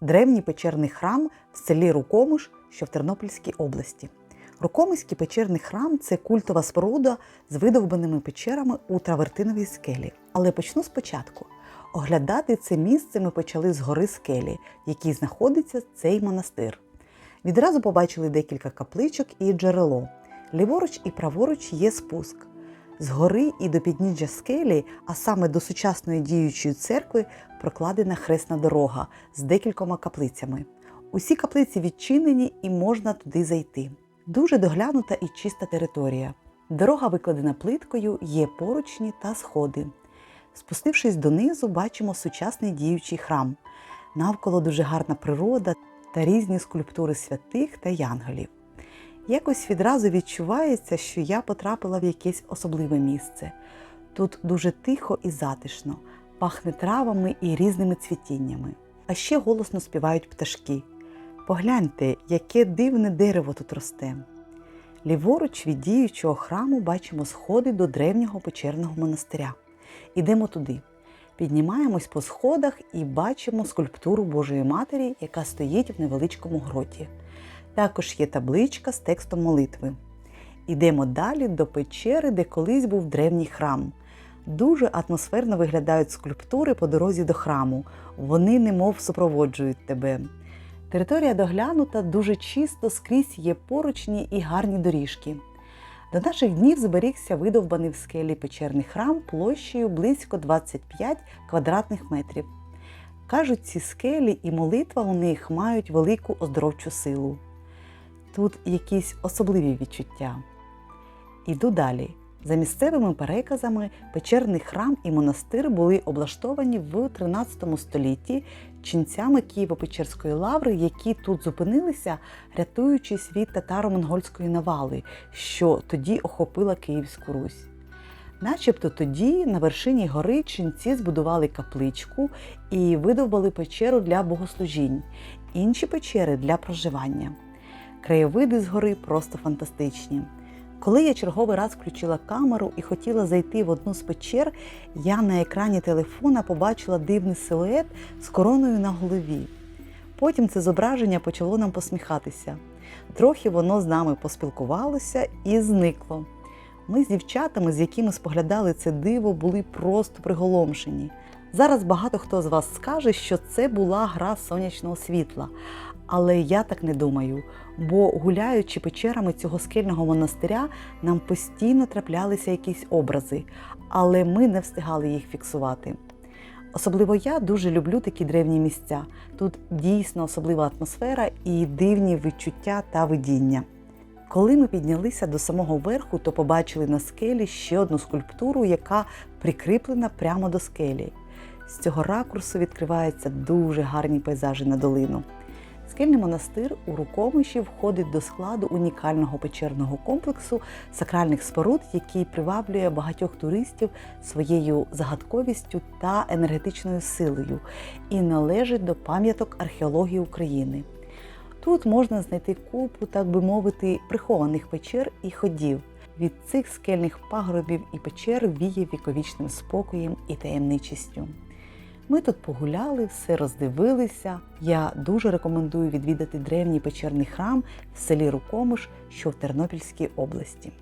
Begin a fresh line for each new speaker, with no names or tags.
древній печерний храм в селі Рукомиш, що в Тернопільській області. Рукомиський печерний храм це культова споруда з видовбаними печерами у травертиновій скелі. Але почну спочатку. Оглядати це місце ми почали з гори скелі, в якій знаходиться цей монастир. Відразу побачили декілька капличок і джерело. Ліворуч і праворуч є спуск. З гори і до підніжжя скелі, а саме до сучасної діючої церкви, прокладена хресна дорога з декількома каплицями. Усі каплиці відчинені і можна туди зайти. Дуже доглянута і чиста територія. Дорога викладена плиткою, є поручні та сходи. Спустившись донизу, бачимо сучасний діючий храм. Навколо дуже гарна природа та різні скульптури святих та янголів. Якось відразу відчувається, що я потрапила в якесь особливе місце. Тут дуже тихо і затишно, пахне травами і різними цвітіннями. А ще голосно співають пташки. Погляньте, яке дивне дерево тут росте. Ліворуч від діючого храму бачимо сходи до древнього печерного монастиря. Ідемо туди. Піднімаємось по сходах і бачимо скульптуру Божої Матері, яка стоїть в невеличкому гроті. Також є табличка з текстом молитви. Ідемо далі до печери, де колись був древній храм. Дуже атмосферно виглядають скульптури по дорозі до храму. Вони немов супроводжують тебе. Територія доглянута дуже чисто, скрізь є поручні і гарні доріжки. До наших днів зберігся видовбаний в скелі печерний храм площею близько 25 квадратних метрів. Кажуть, ці скелі і молитва у них мають велику оздоровчу силу. Тут якісь особливі відчуття. Іду далі. За місцевими переказами, печерний храм і монастир були облаштовані в 13 столітті ченцями Києво-Печерської лаври, які тут зупинилися, рятуючись від татаро-монгольської навали, що тоді охопила Київську Русь. Начебто тоді на вершині гори ченці збудували капличку і видовбали печеру для богослужінь, інші печери для проживання. Краєвиди з гори просто фантастичні. Коли я черговий раз включила камеру і хотіла зайти в одну з печер, я на екрані телефона побачила дивний силует з короною на голові. Потім це зображення почало нам посміхатися. Трохи воно з нами поспілкувалося і зникло. Ми з дівчатами, з якими споглядали це диво, були просто приголомшені. Зараз багато хто з вас скаже, що це була гра сонячного світла, але я так не думаю, бо гуляючи печерами цього скельного монастиря, нам постійно траплялися якісь образи, але ми не встигали їх фіксувати. Особливо я дуже люблю такі древні місця. Тут дійсно особлива атмосфера і дивні відчуття та видіння. Коли ми піднялися до самого верху, то побачили на скелі ще одну скульптуру, яка прикріплена прямо до скелі. З цього ракурсу відкриваються дуже гарні пейзажі на долину. Скельний монастир у Рукомиші входить до складу унікального печерного комплексу сакральних споруд, який приваблює багатьох туристів своєю загадковістю та енергетичною силою і належить до пам'яток археології України. Тут можна знайти купу, так би мовити, прихованих печер і ходів. Від цих скельних пагорбів і печер віє віковічним спокоєм і таємничістю. Ми тут погуляли, все роздивилися. Я дуже рекомендую відвідати древній печерний храм в селі Рукомиш, що в Тернопільській області.